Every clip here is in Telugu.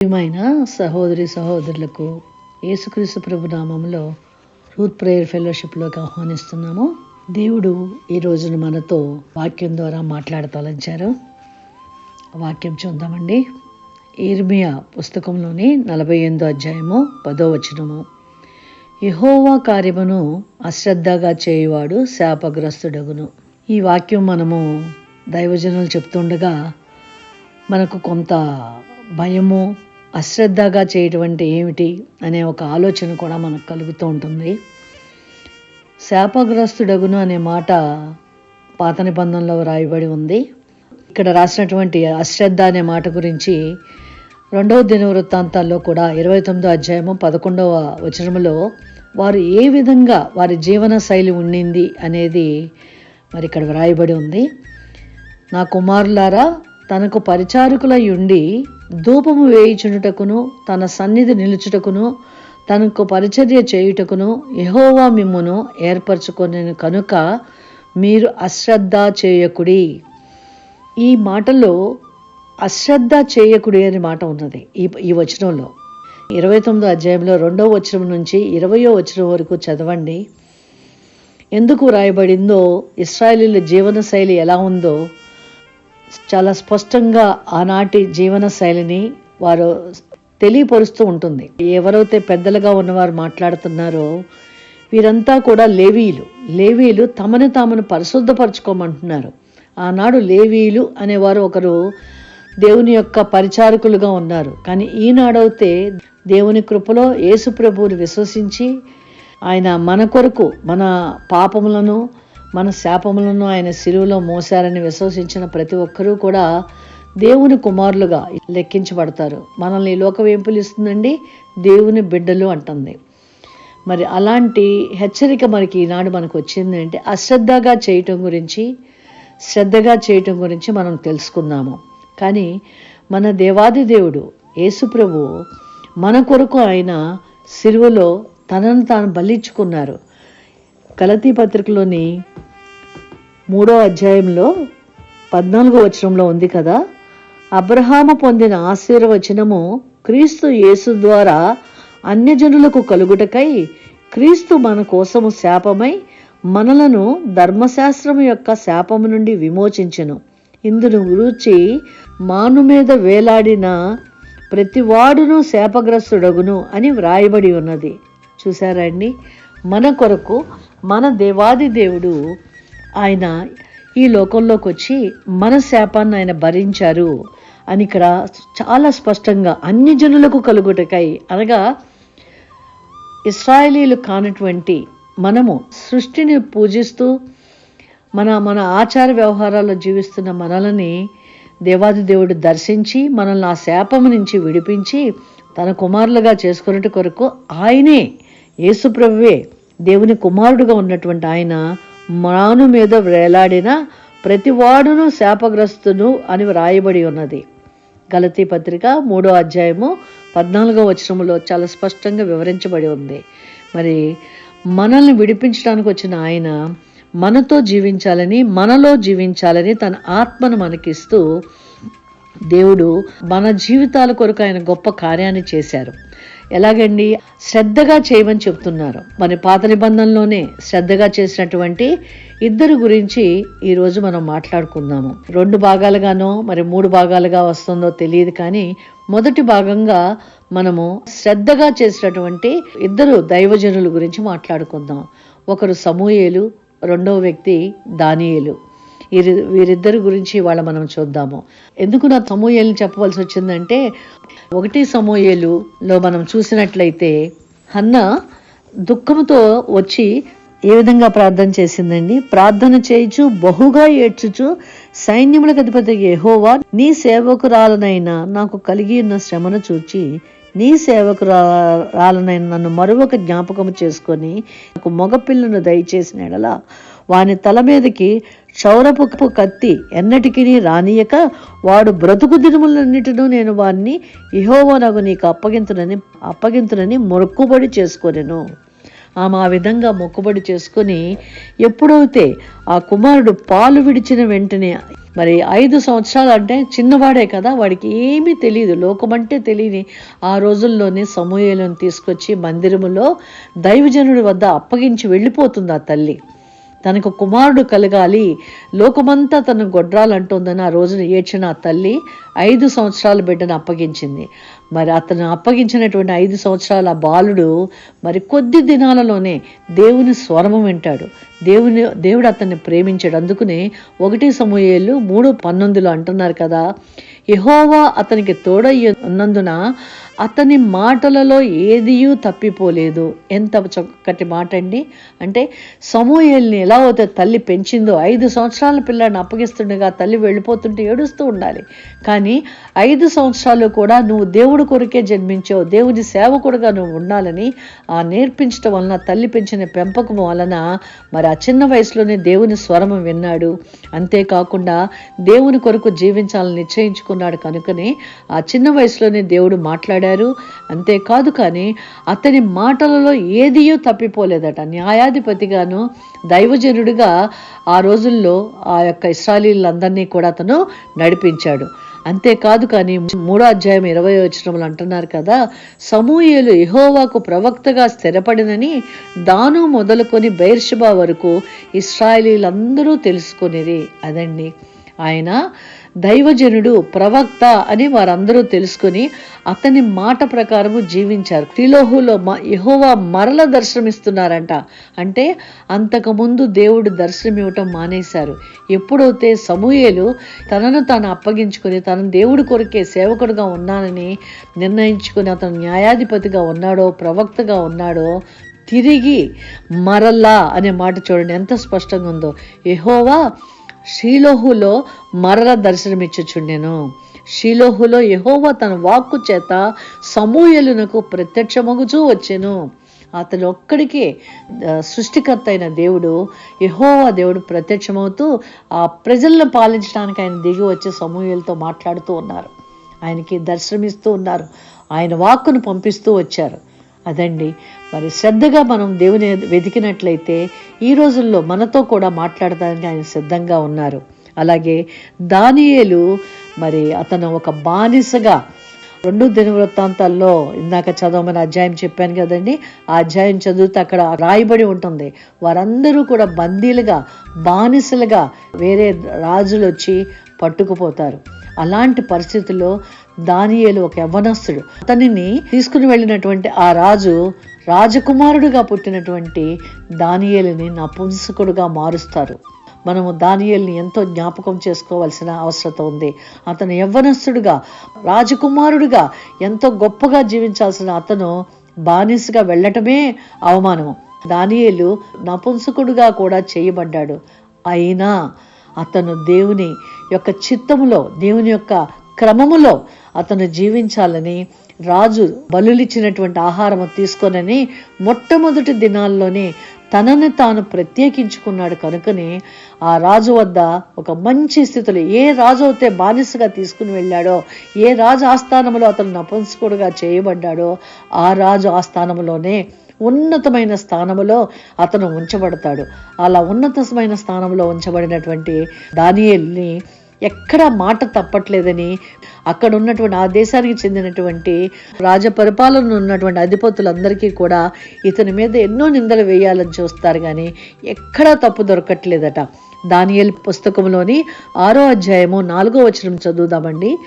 ప్రియమైన సహోదరి సహోదరులకు యేసుక్రీస్తు ప్రభు నామంలో రూత్ ప్రేయర్ ఫెలోషిప్లోకి ఆహ్వానిస్తున్నాము. దేవుడు ఈ రోజున మనతో వాక్యం ద్వారా మాట్లాడతాలంచారు. వాక్యం చూద్దామండి. ఇర్మియా పుస్తకంలోని నలభై ఎనిమిదో అధ్యాయము పదో వచనము. యహోవా కార్యమును అశ్రద్ధగా చేయువాడు శాపగ్రస్తుడగును. ఈ వాక్యం మనము దైవజనులు చెప్తుండగా మనకు కొంత భయము అశ్రద్ధగా చేయటం అంటే ఏమిటి అనే ఒక ఆలోచన కూడా మనకు కలుగుతూ ఉంటుంది. శాపగ్రస్తుడగును అనే మాట పాత నిబంధనలో రాయబడి ఉంది. ఇక్కడ రాసినటువంటి అశ్రద్ధ అనే మాట గురించి రెండవ దిన వృత్తాంతాల్లో కూడా ఇరవై తొమ్మిదో అధ్యాయము పదకొండవ వచనములో వారు ఏ విధంగా వారి జీవన శైలి ఉండింది అనేది మరి ఇక్కడ వ్రాయబడి ఉంది. నా కుమారులారా తనకు పరిచారకులై ఉండి ధూపము వేయించుటకును తన సన్నిధి నిలుచుటకును తనకు పరిచర్య చేయుటకును యహోవా మిమ్మును ఏర్పరచుకొని కనుక మీరు అశ్రద్ధ చేయకుడి. ఈ మాటలో అశ్రద్ధ చేయకుడి అనే మాట ఉన్నది ఈ ఈ వచనంలో. ఇరవై తొమ్మిదో అధ్యాయంలో రెండవ వచనం నుంచి ఇరవయో వచనం వరకు చదవండి. ఎందుకు రాయబడిందో ఇస్రాయలీల జీవన శైలి ఎలా ఉందో చాలా స్పష్టంగా ఆనాటి జీవన శైలిని వారు తెలియపరుస్తూ ఉంటుంది. ఎవరైతే పెద్దలుగా ఉన్నవారు మాట్లాడుతున్నారో వీరంతా కూడా లేవీలు లేవీలు తమను తామును పరిశుద్ధపరచుకోమంటున్నారు. ఆనాడు లేవీలు అనేవారు ఒకరు దేవుని యొక్క పరిచారకులుగా ఉన్నారు. కానీ ఈనాడైతే దేవుని కృపలో యేసుప్రభువుని విశ్వసించి ఆయన మన కొరకు మన పాపములను మన శాపములను ఆయన శిలువలో మోసారని విశ్వసించిన ప్రతి ఒక్కరూ కూడా దేవుని కుమారులుగా లెక్కించబడతారు. మనల్ని ఈ లోకం ఏం పిలుస్తుందండి? దేవుని బిడ్డలు అంటుంది. మరి అలాంటి హెచ్చరిక మనకి ఈనాడు మనకు వచ్చింది అంటే అశ్రద్ధగా చేయటం గురించి శ్రద్ధగా చేయటం గురించి మనం తెలుసుకుందాము కానీ మన దేవాది దేవుడు యేసుప్రభు మన కొరకు ఆయన సిలువలో తనను తాను బలిచ్చుకున్నారు. కలతీ పత్రికలోని మూడో అధ్యాయంలో పద్నాలుగో వచనంలో ఉంది కదా అబ్రహాము పొందిన ఆశీర్వచనము క్రీస్తు యేసు ద్వారా అన్యజనులకు కలుగుటకై క్రీస్తు మన కోసము శాపమై మనలను ధర్మశాస్త్రం యొక్క శాపము నుండి విమోచించెను. ఇందును గురించి మాను మీద వేలాడిన ప్రతివాడును శాపగ్రస్తుడగును అని వ్రాయబడి ఉన్నది. చూశారా అండి? మన కొరకు మన దేవాది దేవుడు ఆయన ఈ లోకంలోకి వచ్చి మన శాపాన్ని ఆయన భరించారు అని ఇక్కడ చాలా స్పష్టంగా అన్ని జనులకు కలుగుటకై అనగా ఇస్రాయలీలు కానటువంటి మనము సృష్టిని పూజిస్తూ మన మన ఆచార వ్యవహారాల్లో జీవిస్తున్న మనల్ని దేవాది దేవుడు దర్శించి మనల్ని ఆ శాపము నుంచి విడిపించి తన కుమారులుగా చేసుకున్నట్టు కొరకు ఆయనే యేసుప్రభువే దేవుని కుమారుడుగా ఉన్నటువంటి ఆయన మాను మీద వేలాడిన ప్రతివాడును శాపగ్రస్తును అని వ్రాయబడి ఉన్నది. గలతీ పత్రిక మూడో అధ్యాయము పద్నాలుగో వచనములో చాలా స్పష్టంగా వివరించబడి ఉంది. మరి మనల్ని విడిపించడానికి వచ్చిన ఆయన మనతో జీవించాలని మనలో జీవించాలని తన ఆత్మను మనకిస్తూ దేవుడు మన జీవితాల కొరకు ఆయన గొప్ప కార్యాన్ని చేశారు. ఎలాగండి? శ్రద్ధగా చేయమని చెప్తున్నారు. మన పాత నిబంధనలోనే శ్రద్ధగా చేసినటువంటి ఇద్దరు గురించి ఈరోజు మనం మాట్లాడుకుందాము. రెండు భాగాలుగానో మరి మూడు భాగాలుగా వస్తుందో తెలియదు కానీ మొదటి భాగంగా మనము శ్రద్ధగా చేసినటువంటి ఇద్దరు దైవజనుల గురించి మాట్లాడుకుందాం. ఒకరు సమూయేలు రెండవ వ్యక్తి దానియేలు. వీరిద్దరి గురించి వాళ్ళ మనం చూద్దాము. ఎందుకు నా సమూహేలు చెప్పవలసి వచ్చిందంటే ఒకటి సమూహేలులో మనం చూసినట్లయితే హన్న దుఃఖంతో వచ్చి ఏ విధంగా ప్రార్థన చేసిందండి? ప్రార్థన చేయుచు బహుగా ఏడ్చుచు సైన్యములకు అధిపతి యెహోవా నీ సేవకురాలనైనా నాకు కలిగి ఉన్న శ్రమను చూచి నీ సేవకురాలనైనా నన్ను మరొక జ్ఞాపకం చేసుకొని నాకు మగపిల్లను దయచేసిన ఎడల వాని తల మీదకి క్షౌరపు కత్తి ఎన్నటికీ రానియక వాడు బ్రతుకు దినములన్నిటినూ నేను వారిని ఇహోవనగు నీకు అప్పగింతునని అప్పగింతునని మొక్కుబడి చేసుకొనెను. ఆమె ఆ విధంగా మొక్కుబడి చేసుకొని ఎప్పుడైతే ఆ కుమారుడు పాలు విడిచిన వెంటనే మరి ఐదు సంవత్సరాలు అంటే చిన్నవాడే కదా వాడికి ఏమీ తెలియదు లోకమంటే తెలియని ఆ రోజుల్లోనే సమూహలను తీసుకొచ్చి మందిరములో దైవజనుడి వద్ద అప్పగించి వెళ్ళిపోతుంది ఆ తల్లి. తనకు కుమారుడు కలగాలి. లోకమంతా తను గొడ్రాలంటోందని ఆ రోజున ఏడ్చిన ఆ తల్లి ఐదు సంవత్సరాల బిడ్డను అప్పగించింది. మరి అతను అప్పగించినటువంటి ఐదు సంవత్సరాల బాలుడు మరి కొద్ది దినాలలోనే దేవుని స్వరము వింటాడు. దేవుని దేవుడు అతన్ని ప్రేమించాడు. అందుకనే ఒకటి సమూహేళ్ళు మూడు పంతొమ్మిదిలో అంటున్నారు కదా యహోవా అతనికి తోడయ్య ఉన్నందున అతని మాటలలో ఏదియూ తప్పిపోలేదు. ఎంత చక్కటి మాట అండి. అంటే సమూహల్ని ఎలా అయితే తల్లి పెంచిందో ఐదు సంవత్సరాల పిల్లని అప్పగిస్తుండగా తల్లి వెళ్ళిపోతుంటే ఏడుస్తూ ఉండాలి. కానీ ఐదు సంవత్సరాలు కూడా నువ్వు దేవుడి కొరకే జన్మించావు దేవుని సేవకుడుగా నువ్వు ఉండాలని ఆ నేర్పించడం వలన తల్లి పెంచిన పెంపకం వలన మరి ఆ చిన్న వయసులోనే దేవుని స్వరము విన్నాడు. అంతేకాకుండా దేవుని కొరకు జీవించాలని నిశ్చయించుకున్నాడు కనుకనే ఆ చిన్న వయసులోనే దేవుడు మాట్లాడారు అంతేకాదు కానీ అతని మాటలలో ఏదియూ తప్పిపోలేదట. న్యాయాధిపతిగాను దైవజనుడిగా ఆ రోజుల్లో ఆ యొక్క ఇస్రాలీలందరినీ కూడా అతను నడిపించాడు. అంతేకాదు కానీ మూడో అధ్యాయం ఇరవై వచనములు అంటున్నారు కదా సమూహలు ఎహోవాకు ప్రవక్తగా స్థిరపడినని దాను మొదలుకొని బైర్షబా వరకు ఇస్రాయలీలందరూ తెలుసుకొనిరి. అదండి. ఆయన దైవజనుడు ప్రవక్త అని వారందరూ తెలుసుకొని అతని మాట ప్రకారము జీవించారు. త్రిలోహులో యహోవా మరల దర్శనమిస్తున్నారంట. అంటే అంతకుముందు దేవుడు దర్శనం ఇవ్వటం మానేశారు. ఎప్పుడైతే సమూయేలు తనను తాను అప్పగించుకొని తన దేవుడి కొరకే సేవకుడుగా ఉన్నానని నిర్ణయించుకుని అతను న్యాయాధిపతిగా ఉన్నాడో ప్రవక్తగా ఉన్నాడో తిరిగి మరలా అనే మాట చూడండి. ఎంత స్పష్టంగా ఉందో ఎహోవా షీలోహులో మరల దర్శనమిచ్చుచుండెను. షీలోహులో యహోవా తన వాక్కు చేత సమూహలునకు ప్రత్యక్షమగుచూ వచ్చెను. అతను ఒక్కడికే సృష్టికర్త అయిన దేవుడు యహోవా దేవుడు ప్రత్యక్షమవుతూ ఆ ప్రజలను పాలించడానికి ఆయన దిగి వచ్చి సమూహలతో మాట్లాడుతూ ఉన్నారు. ఆయనకి దర్శనమిస్తూ ఉన్నారు. ఆయన వాక్కును పంపిస్తూ వచ్చారు. అదండి. మరి శ్రద్ధగా మనం దేవుని వెతికినట్లయితే ఈ రోజుల్లో మనతో కూడా మాట్లాడడానికి ఆయన సిద్ధంగా ఉన్నారు. అలాగే దానియేలు మరి అతను ఒక బానిసగా రెండు దినవృత్తాంతాల్లో ఇందాక చదవమని అధ్యాయం చెప్పాను కదండి. ఆ అధ్యాయం చదివితే అక్కడ రాయబడి ఉంటుంది. వారందరూ కూడా బందీలుగా బానిసలుగా వేరే రాజులు వచ్చి పట్టుకుపోతారు. అలాంటి పరిస్థితుల్లో దానియేలు ఒక యవ్వనస్తుడు. అతనిని తీసుకుని వెళ్ళినటువంటి ఆ రాజు రాజకుమారుడిగా పుట్టినటువంటి దానియేలుని నపుంసకుడుగా మారుస్తారు. మనము దానియల్ని ఎంతో జ్ఞాపకం చేసుకోవాల్సిన అవసరత ఉంది. అతను యవ్వనస్తుడుగా రాజకుమారుడిగా ఎంతో గొప్పగా జీవించాల్సిన అతను బానిసగా వెళ్ళటమే అవమానము. దానియేలు నపుంసకుడుగా కూడా చేయబడ్డాడు. అయినా అతను దేవుని యొక్క చిత్తములో దేవుని యొక్క క్రమములో అతను జీవించాలని రాజు బలులిచ్చినటువంటి ఆహారము తీసుకోనని మొట్టమొదటి దినాల్లోనే తనని తాను ప్రత్యేకించుకున్నాడు కనుకనే ఆ రాజు వద్ద ఒక మంచి స్థితిలో ఏ రాజు అయితే బానిసగా తీసుకుని వెళ్ళాడో ఏ రాజు ఆస్థానంలో అతను నపుంసకుడుగా చేయబడ్డాడో ఆ రాజు ఆస్థానంలోనే ఉన్నతమైన స్థానములో అతను ఉంచబడతాడు. అలా ఉన్నతమైన స్థానంలో ఉంచబడినటువంటి దానియల్ని ఎక్కడ మాట తప్పట్లేదని అక్కడ ఉన్నటువంటి ఆ దేశానికి చెందినటువంటి రాజ పరిపాలన ఉన్నటువంటి అధిపతులందరికీ కూడా ఇతని మీద ఎన్నో నిందలు వేయాలని చూస్తారు కానీ ఎక్కడా తప్పు దొరకట్లేదట. దానియల్ పుస్తకంలోని ఆరో అధ్యాయము నాలుగో వచనం చదువుదామండి.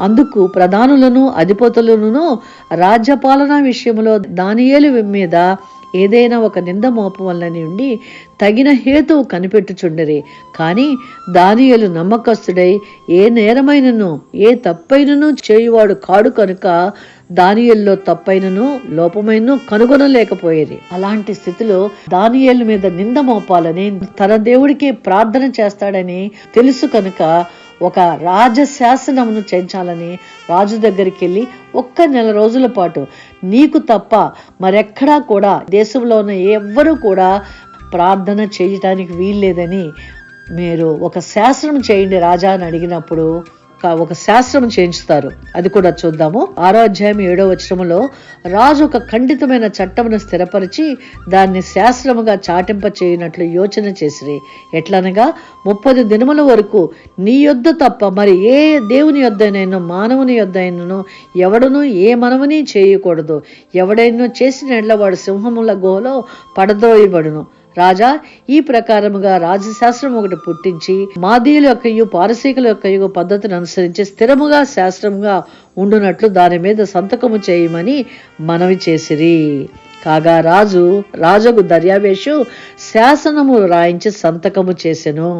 అందుకు ప్రధానులను అధిపతులను రాజ్యపాలన విషయంలో దానియేలు మీద ఏదైనా ఒక నింద మోపం ఉండి తగిన హేతువు కనిపెట్టుచుండరి. కానీ దానియలు నమ్మకస్తుడై ఏ నేరమైనను ఏ తప్పైనను చేయువాడు కాడు కనుక దానియల్లో తప్పైనను లోపమైనను కనుగొనలేకపోయేది. అలాంటి స్థితిలో దానియలు మీద నింద మోపాలని తన దేవుడికి ప్రార్థన చేస్తాడని తెలుసు కనుక ఒక రాజశాసనమును చేయించాలని రాజు దగ్గరికి వెళ్ళి ఒక్క నెల రోజుల పాటు నీకు తప్ప మరెక్కడా కూడా దేశంలో ఉన్న ఎవ్వరూ కూడా ప్రార్థన చేయటానికి వీల్లేదని మీరు ఒక శాసనం చేయండి రాజా అని అడిగినప్పుడు ఒక శాస్త్రం చేయించుతారు. అది కూడా చూద్దాము. ఆరో అధ్యాయం ఏడో వచనంలో రాజు ఒక ఖండితమైన చట్టమును స్థిరపరిచి దాన్ని శాస్త్రముగా చాటింప చేయనట్లు యోచన చేసిరి. ఎట్లనగా ముప్పది దినముల వరకు నీ యొద్ద తప్ప మరి ఏ దేవుని యొద్దనైనా మానవుని యొద్దైనను ఎవడును ఏ మనవని చేయకూడదు. ఎవడైనా చేసిన ఎడ్ల వాడు సింహముల గోలో పడద్రోయబడును రాజా ఈ ప్రకారముగా రాజశాస్త్రం ఒకటి పుట్టించి మాదీయుల యొక్క పారసీకుల యొక్కయు పద్ధతిని అనుసరించి స్థిరముగా శాస్త్రముగా ఉండునట్లు దాని మీద సంతకము చేయమని మనవి చేసిరి. కాగా రాజు రాజుకు దర్యావేషు శాసనము రాయించి సంతకము చేసెను.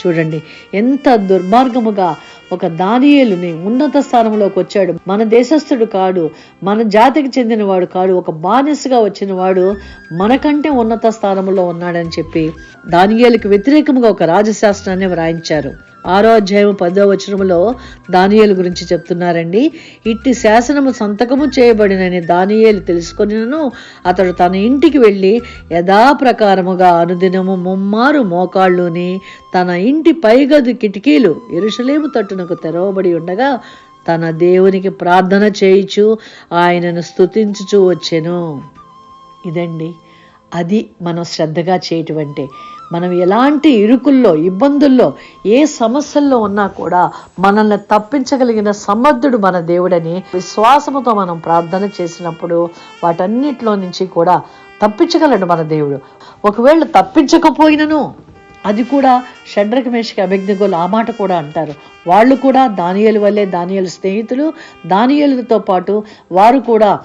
చూడండి ఎంత దుర్మార్గముగా ఒక దానియేలుని ఉన్నత స్థానంలోకి వచ్చాడు. మన దేశస్థుడు కాడు మన జాతికి చెందినవాడు కాడు ఒక బానిసగా వచ్చిన వాడు మనకంటే ఉన్నత స్థానంలో ఉన్నాడని చెప్పి దానియేలుకి వ్యతిరేకముగా ఒక రాజశాస్త్రాన్ని వ్రాయించారు ఆరో అధ్యాయం పదో వచనంలో దానియేలు గురించి చెప్తున్నారండి. ఇట్టి శాసనము సంతకము చేయబడినని దానియేలు తెలుసుకొనినను అతడు తన ఇంటికి వెళ్ళి యథాప్రకారముగా అనుదినము ముమ్మారు మోకాళ్ళుని తన ఇంటి పైగది కిటికీలు ఎరుషలేము తట్టునకు తెరవబడి ఉండగా తన దేవునికి ప్రార్థన చేయిచు ఆయనను స్థుతించుచూ వచ్చెను. ఇదండి అది మనం శ్రద్ధగా చేయటం అంటే మనం ఎలాంటి ఇరుకుల్లో ఇబ్బందుల్లో ఏ సమస్యల్లో ఉన్నా కూడా మనల్ని తప్పించగలిగిన సమర్థుడు మన దేవుడని విశ్వాసముతో మనం ప్రార్థన చేసినప్పుడు వాటన్నిటిలో నుంచి కూడా తప్పించగలడు మన దేవుడు. ఒకవేళ తప్పించకపోయినను అది కూడా షడ్రక మేషకి అభిజ్ఞగోలు ఆ మాట కూడా అంటారు. వాళ్ళు కూడా దానియలు వల్లే దానియలు స్నేహితులు దానియలతో పాటు వారు కూడా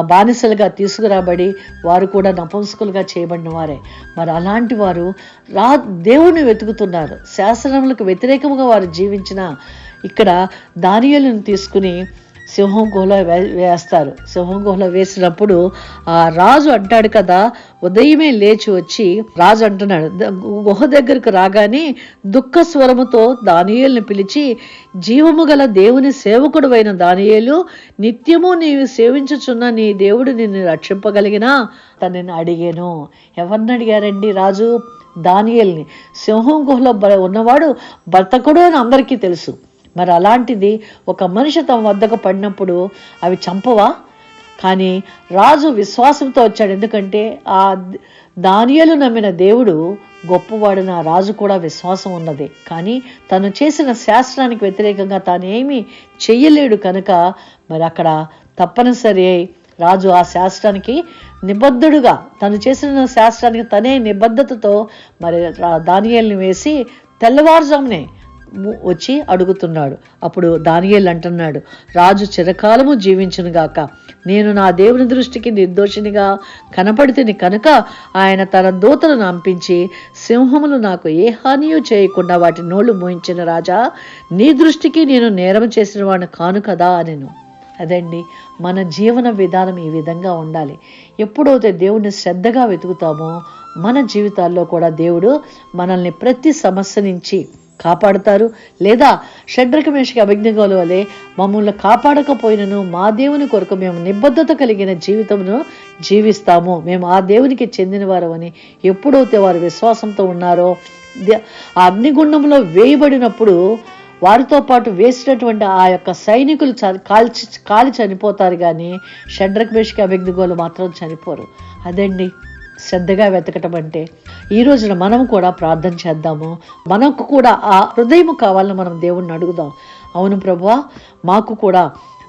బానిసలుగా తీసుకురాబడి వారు కూడా నపంసకులుగా చేయబడిన వారే. మరి అలాంటి వారు రా దేవుణ్ణి వెతుకుతున్నారు. శాసనములకు వ్యతిరేకముగా వారు జీవించిన ఇక్కడ దానియలను తీసుకుని సింహం గుహలో వే- వేస్తారు. సింహం గుహలో వేసినప్పుడు ఆ రాజు అంటాడు కదా ఉదయమే లేచి వచ్చి రాజు అంటున్నాడు గుహ దగ్గరకు రాగానే దుఃఖ స్వరముతో దానియేలుని పిలిచి జీవము గల దేవుని సేవకుడు అయిన దానియేలు నిత్యము నీవు సేవించుచున్న నీ దేవుడు నిన్ను రక్షింపగలిగినా తనని అడిగాను. ఎవరిని అడిగారండి రాజు? దానియల్ని. సింహం గుహలో ఉన్నవాడు బ్రతకడు అని అందరికీ తెలుసు. మరి అలాంటిది ఒక మనిషి తమ వద్దకు పడినప్పుడు అవి చంపవా? కానీ రాజు విశ్వాసంతో వచ్చాడు. ఎందుకంటే ఆ దానియలు నమ్మిన దేవుడు గొప్పవాడిన రాజు కూడా విశ్వాసం ఉన్నది. కానీ తను చేసిన శాస్త్రానికి వ్యతిరేకంగా తాను ఏమీ చెయ్యలేడు కనుక మరి అక్కడ తప్పనిసరి రాజు ఆ శాస్త్రానికి నిబద్ధుడుగా తను చేసిన శాస్త్రానికి తనే నిబద్ధతతో మరి దానియల్ని వేసి తెల్లవారుజామునే వచ్చి అడుగుతున్నాడు. అప్పుడు దానియేలు అంటున్నాడు రాజు చిరకాలము జీవించునుగాక నేను నా దేవుని దృష్టికి నిర్దోషినిగా కనపడితిని కనుక ఆయన తన దూతలను అంపించి సింహములు నాకు ఏ హానియూ చేయకుండా వాటి నోళ్ళు మోయించిన రాజా నీ దృష్టికి నేను నేరం చేసిన వాడిని కాను కదా అనెను. అదండి మన జీవన విధానం ఈ విధంగా ఉండాలి. ఎప్పుడైతే దేవుణ్ణి శ్రద్ధగా వెతుకుతామో మన జీవితాల్లో కూడా దేవుడు మనల్ని ప్రతి సమస్య నుంచి కాపాడుతారు. లేదా షడ్రకమేషకి అభిజ్ఞగోల వలె మమ్మల్ని కాపాడకపోయినను మా దేవుని కొరకు మేము నిబద్ధత కలిగిన జీవితమును జీవిస్తాము. మేము ఆ దేవునికి చెందినవారమని ఎప్పుడైతే వారు విశ్వాసంతో ఉన్నారో ఆ అగ్నిగుండంలో వేయబడినప్పుడు వారితో పాటు వేసినటువంటి ఆ యొక్క సైనికులు చ- కాల్చి కాలి చనిపోతారు కానీ షడ్రక్ మేషకి అభిజ్ఞగోలు మాత్రం చనిపోరు. అదండి. శ్రద్ధగా వెతకటం అంటే ఈ రోజున మనం కూడా ప్రార్థన చేద్దాము. మనకు కూడా ఆ హృదయం కావాలని మనం దేవుణ్ణి అడుగుదాం. అవును ప్రభువా మాకు కూడా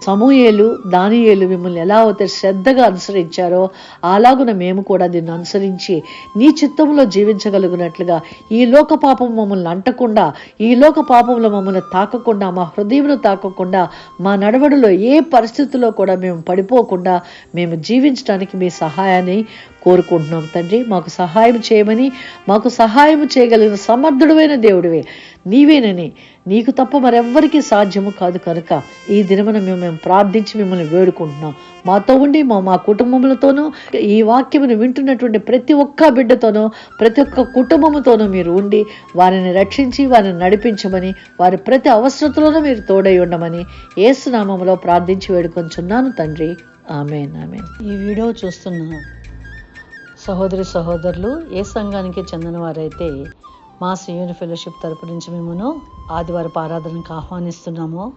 సమూహేలు దానియేలు మిమ్మల్ని ఎలా అయితే శ్రద్ధగా అనుసరించారో అలాగున మేము కూడా దీన్ని అనుసరించి నీ చిత్తంలో జీవించగలిగినట్లుగా ఈ లోక పాపం మమ్మల్ని అంటకుండా ఈ లోక పాపంలో మమ్మల్ని తాకకుండా మా హృదయంలో తాకకుండా మా నడవడిలో ఏ పరిస్థితుల్లో కూడా మేము పడిపోకుండా మేము జీవించడానికి మీ సహాయాన్ని కోరుకుంటున్నాం తండ్రి. మాకు సహాయం చేయమని మాకు సహాయం చేయగలిగిన సమర్థుడమైన దేవుడివే. నీవేనని. నీకు తప్ప మరెవ్వరికీ సాధ్యము కాదు కనుక ఈ దినమున మేము మేము ప్రార్థించి మిమ్మల్ని వేడుకుంటున్నాం. మాతో ఉండి మా మా కుటుంబములతోనూ ఈ వాక్యమును వింటున్నటువంటి ప్రతి ఒక్క బిడ్డతోనూ ప్రతి ఒక్క కుటుంబముతోనూ మీరు ఉండి వారిని రక్షించి వారిని నడిపించమని వారి ప్రతి అవసరతలోనూ మీరు తోడై ఉండమని ఏసునామంలో ప్రార్థించి వేడుకొంచున్నాను తండ్రి. Amen amen. ఈ వీడియో చూస్తున్నాను సహోదరి సహోదరులు ఏ సంఘానికి చెందిన వారైతే మా సీయూని ఫెలోషిప్ తరపు నుంచి మేమును ఆదివారపు ఆరాధనకు ఆహ్వానిస్తున్నాము.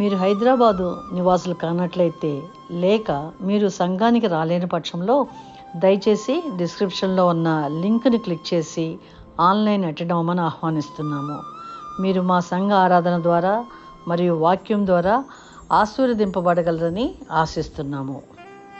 మీరు హైదరాబాదు నివాసులు కానట్లయితే లేక మీరు సంఘానికి రాలేని పక్షంలో దయచేసి డిస్క్రిప్షన్లో ఉన్న లింక్ని క్లిక్ చేసి ఆన్లైన్ అటెండ్ అవ్వమని ఆహ్వానిస్తున్నాము. మీరు మా సంఘ ఆరాధన ద్వారా మరియు వాక్యం ద్వారా ఆశీర్వదింపబడగలరని ఆశిస్తున్నాము.